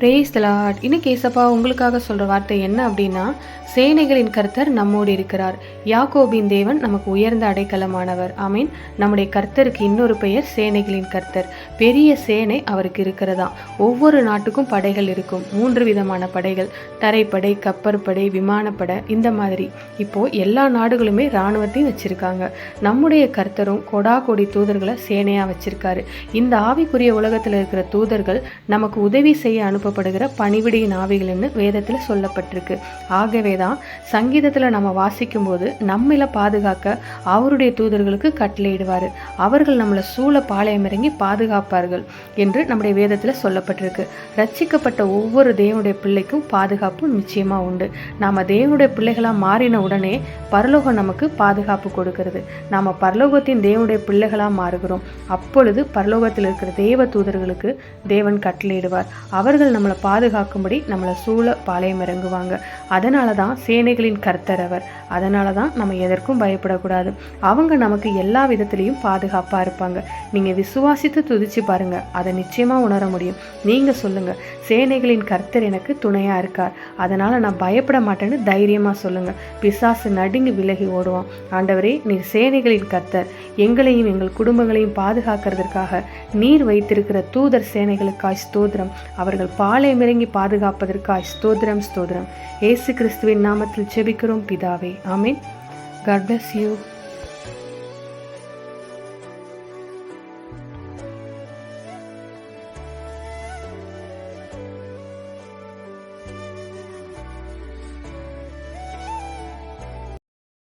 Brace Lord இன்னைக்கு ஏசப்பா உங்களுக்காக சொல்கிற வார்த்தை என்ன அப்படின்னா சேனைகளின் கர்த்தர் நம்மோடு இருக்கிறார். யாக்கோபின் தேவன் நமக்கு உயர்ந்த அடைக்கலமானவர். ஆமீன். நம்முடைய கர்த்தருக்கு இன்னொரு பெயர் சேனைகளின் கர்த்தர். பெரிய சேனை அவருக்கு இருக்கிறதா? ஒவ்வொரு நாட்டுக்கும் படைகள் இருக்கும். மூன்று விதமான படைகள். தரைப்படை கப்பற்படை விமானப்படை இந்த மாதிரி. இப்போது எல்லா நாடுகளுமே இராணுவத்தையும் வச்சிருக்காங்க. நம்முடைய கர்த்தரும் கொடா கொடி தூதர்களை சேனையாக வச்சிருக்காரு. இந்த ஆவிக்குரிய உலகத்தில் இருக்கிற தூதர்கள் நமக்கு உதவி செய்ய அனுப்பப்படுகிற பணிவிடையின் ஆவிகள்னு வேதத்தில் சொல்லப்பட்டிருக்கு. ஆகவே தான் சங்கீதத்தில் நம்ம வாசிக்கும் போது நம்மள பாதுகாக்க அவருடைய தூதர்களுக்கு கட்டளையிடுவார். அவர்கள் நம்மளை சூழ பாளையம் இறங்கி பாதுகாப்பார்கள் என்று நம்முடைய வேதத்தில் சொல்லப்பட்டிருக்கு. ரட்சிக்கப்பட்ட ஒவ்வொரு தேவனுடைய பிள்ளைக்கும் பாதுகாப்பு நிச்சயமாக உண்டு. நாம் தேவனுடைய பிள்ளைகளாக மாறின உடனே பரலோகம் நமக்கு பாதுகாப்பு கொடுக்கிறது. நாம் பரலோகத்தின் தேவனுடைய பிள்ளைகளாக மாறுகிறோம். அப்பொழுது பரலோகத்தில் இருக்கிற தேவ தூதர்களுக்கு தேவன் கட்டளையிடுவார். அவர்கள் நம்மளை பாதுகாக்கும்படி நம்மளை சூழ பாளையம் இறங்குவாங்க. அதனால தான் சேனைகளின் கர்த்தர் அவர். அதனால தான் நம்ம எதற்கும் பயப்படக்கூடாது. அவங்க நமக்கு எல்லா விதத்துலேயும் பாதுகாப்பாக இருப்பாங்க. நீங்கள் விசுவாசித்து துதிச்சு பாருங்கள் அதை நிச்சயமாக உணர முடியும். நீங்கள் சொல்லுங்கள் சேனைகளின் கர்த்தர் எனக்கு துணையாக இருக்கார். அதனால் நான் பயப்பட மாட்டேன்னு தைரியமாக சொல்லுங்கள் பிசாசு நடுங்கி விலகி ஓடுவான். ஆண்டவரே நீர் சேனைகளின் கர்த்தர். எங்களையும் எங்கள் குடும்பங்களையும் பாதுகாக்கிறதுக்காக நீர் வைத்திருக்கிற தூதர் சேனைகளுக்காய் ஸ்தோத்திரம். அவர்கள் பாலை மிறங்கி பாதுகாப்பதற்காய் ஸ்தோத்திரம் ஸ்தோத்திரம். இயேசு கிறிஸ்துவின் நாமத்தில் செபிக்கிறோம் பிதாவே. ஆமீன். God bless you